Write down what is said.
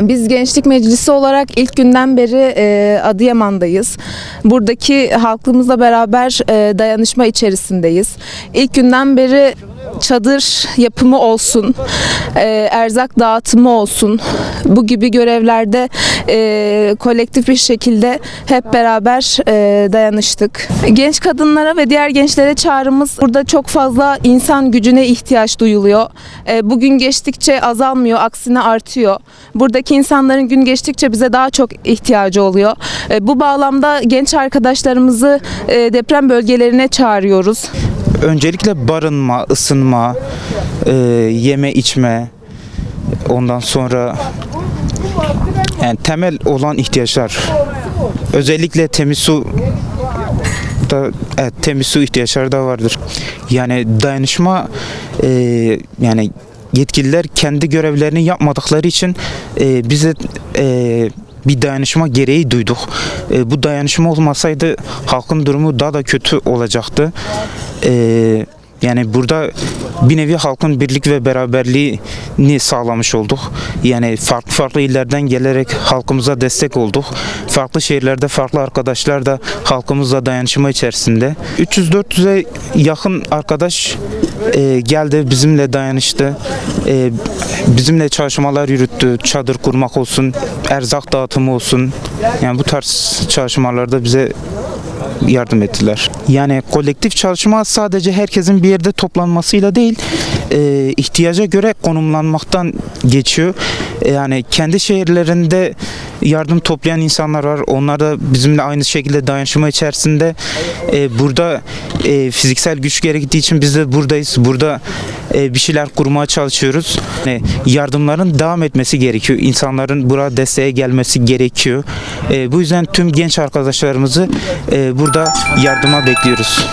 Biz Gençlik Meclisi olarak ilk günden beri e, Adıyaman'dayız. Buradaki halkımızla beraber e, dayanışma içerisindeyiz. İlk günden beri çadır yapımı olsun, e, erzak dağıtımı olsun, bu gibi görevlerde e, kolektif bir şekilde hep beraber e, dayanıştık. Genç kadınlara ve diğer gençlere çağrımız burada çok fazla insan gücüne ihtiyaç duyuluyor. E, bugün geçtikçe azalmıyor, aksine artıyor. Buradaki insanların gün geçtikçe bize daha çok ihtiyacı oluyor. E, bu bağlamda genç arkadaşlarımızı e, deprem bölgelerine çağırıyoruz. Öncelikle barınma, ısınma, e, yeme içme, ondan sonra yani temel olan ihtiyaçlar. Özellikle temiz su da evet, temiz su ihtiyaçları da vardır. Yani dayanışma e, yani yetkililer kendi görevlerini yapmadıkları için e, bize e, bir dayanışma gereği duyduk. E, bu dayanışma olmasaydı halkın durumu daha da kötü olacaktı. E, yani burada bir nevi halkın birlik ve beraberliğini sağlamış olduk. Yani farklı farklı illerden gelerek halkımıza destek olduk. Farklı şehirlerde farklı arkadaşlar da halkımızla dayanışma içerisinde. 300-400'e yakın arkadaş e, geldi bizimle dayanıştı. E, bizimle çalışmalar yürüttü. Çadır kurmak olsun, erzak dağıtımı olsun. Yani bu tarz çalışmalarda bize yardım ettiler. Yani kolektif çalışma sadece herkesin bir yerde toplanmasıyla değil, e, ihtiyaca göre konumlanmaktan geçiyor. E, yani kendi şehirlerinde yardım toplayan insanlar var. Onlar da bizimle aynı şekilde dayanışma içerisinde. E, burada e, fiziksel güç gerektiği için biz de buradayız. Burada bir şeyler kurmaya çalışıyoruz. Yani yardımların devam etmesi gerekiyor. İnsanların buraya desteğe gelmesi gerekiyor. E, bu yüzden tüm genç arkadaşlarımızı e, burada yardıma bekliyoruz.